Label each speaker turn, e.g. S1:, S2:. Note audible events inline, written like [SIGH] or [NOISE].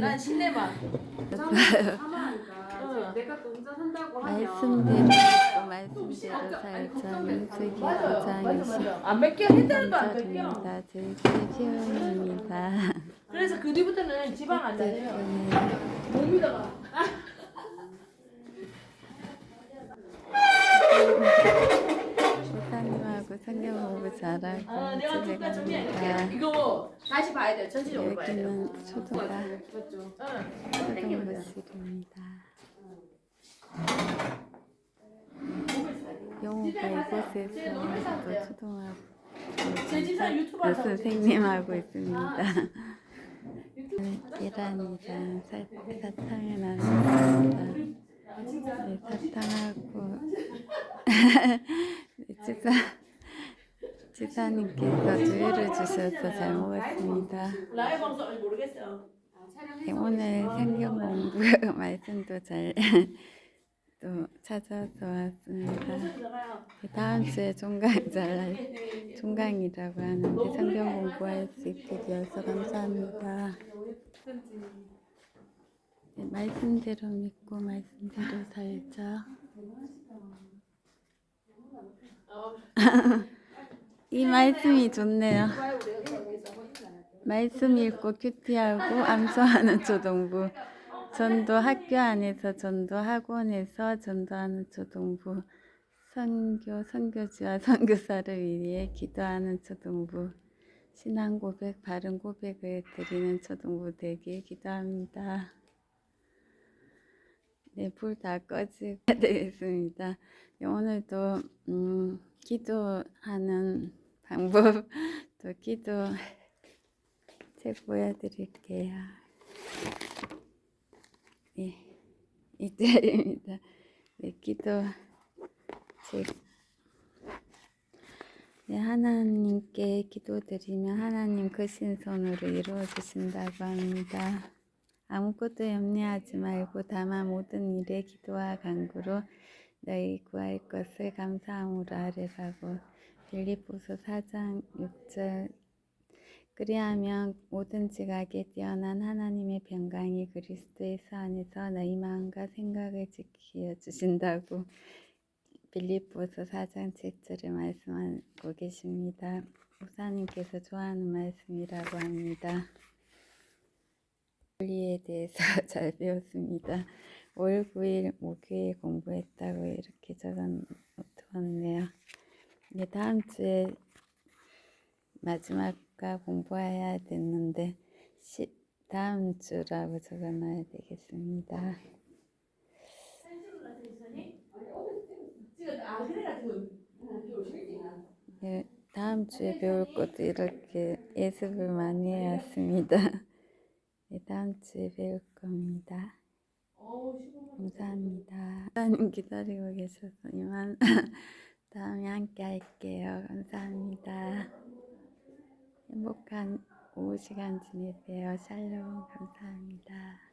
S1: 난 신내만.
S2: 사망하니까 내가 또 운전한다고 하면
S3: 말씀대로 말씀대로 살자 민숙이 부장이시
S1: 안 뺏겨.
S3: 감사드립니다.
S1: 그래서 그 뒤부터는 집안 안 다녀요.
S3: 덕분에
S1: 몸이다가
S3: 성경 공부 잘하고
S1: 아 내가 잠깐 정리할게. 이거 다시 봐야 돼 전체적으로 봐야 돼
S3: 여기는 초등가
S2: 맞죠?
S1: 응.
S3: 초등부실입니다. 영어가 이곳에서 또 초등학교
S1: 제 집사 유튜브
S3: 선생님하고 있습니다. [LAUGHS] 계란이랑 사, 사탕을 나눴습니다. 네, 사탕하고 [LAUGHS] [LAUGHS] 네, 지사 지사님께서 두유를 주셔서 잘 먹었습니다.
S1: 라이브 방송 아직 모르겠어요
S3: 네, 오늘 성경 공부 [LAUGHS] 말씀도 잘 [LAUGHS] 또 찾아서 왔습니다.
S1: 들어가요
S3: 네, 다음 주에 종강 잘 종강이라고 하는데 성경 공부할 수 있게 되어서 감사합니다. 네, 말씀대로 믿고 말씀대로 살자. [LAUGHS] 이 말씀이 좋네요. 말씀 읽고 큐티하고 암송하는 초등부. 전도 학교 안에서 전도 학원에서 전도하는 초등부. 선교 선교지와 선교사를 위해 기도하는 초등부. 신앙 고백, 바른 고백을 드리는 초등부 되길 기도합니다. 네, 불 다 꺼지게 [LAUGHS] 되겠습니다. 네, 오늘도 음, 기도하는 방법 또 기도 책 보여드릴게요. 네, 이때입니다. 네, 기도 책. 네, 하나님께 기도드리면 하나님 크신 손으로 이루어 주신다고 합니다. 아무것도 염려하지 말고 다만 모든 일에 기도와 간구로 너희 구할 것을 감사함으로 아뢰라고 빌립보서 4장 6절 그리하면 모든 지각에 뛰어난 하나님의 평강이 그리스도의서 안에서 너희 마음과 생각을 지켜 주신다고 빌립보서 4장 7절에 말씀하고 계십니다. 목사님께서 좋아하는 말씀이라고 합니다. 원리에 대해서 [LAUGHS] 잘 배웠습니다. 5월 9일 목요일 공부했다고 이렇게 적어놓았네요. 네, 다음 주에 마지막과 공부해야 됐는데 시, 다음 주라고 적어놔야 되겠습니다. 네, 다음 주에 배울 것도 이렇게 예습을 많이 해왔습니다. 네, 다음 주에 배울 겁니다. 감사합니다. 기다리고 계셔서 이만 [LAUGHS] 다음에 함께 할게요. 감사합니다. 행복한 오후 시간 지내세요. 샬롬 감사합니다.